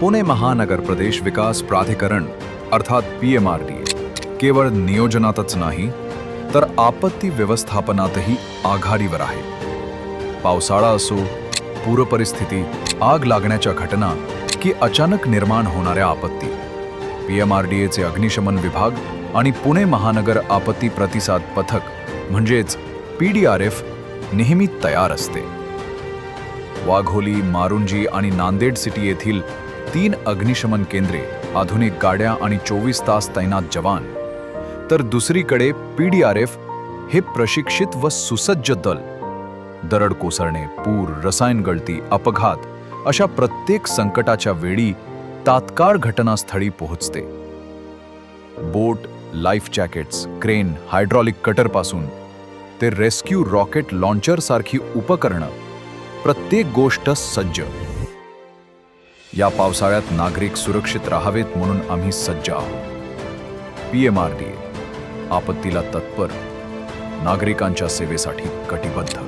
पुणे महानगर प्रदेश विकास प्राधिकरण अर्थात पी एम आर डी केवळ नियोजनातच नाही तर आपत्ती व्यवस्थापनातही आघाडीवर आहे. पावसाळा असो पूरपरिस्थिती आग लागण्याच्या घटना की अचानक निर्माण होणाऱ्या आपत्ती पी एम आर डी एचे अग्निशमन विभाग आणि पुणे महानगर आपत्ती प्रतिसाद पथक म्हणजेच पी डी आर एफ नेहमी तयार असते. वाघोली मारुंजी आणि नांदेड सिटी येथील तीन अग्निशमन केंद्रे आधुनिक गाड्या आणि चोवीस तास तैनात जवान. तर दुसरीकडे पी डी आर एफ हे प्रशिक्षित व सुसज्ज दल. दरड कोसळणे पूर रसायन गळती अपघात अशा प्रत्येक संकटाच्या वेळी तात्काळ घटनास्थळी पोहोचते. Boat life jackets crane hydraulic कटरपासून ते रेस्क्यू रॉकेट लॉन्चरसारखी उपकरणं प्रत्येक गोष्ट सज्ज. या पावसाळ्यात नागरिक सुरक्षित राहावेत म्हणून आम्ही सज्ज आहोत. पी एम आर डी आपत्तीला तत्पर नागरिकांच्या सेवेसाठी कटिबद्ध.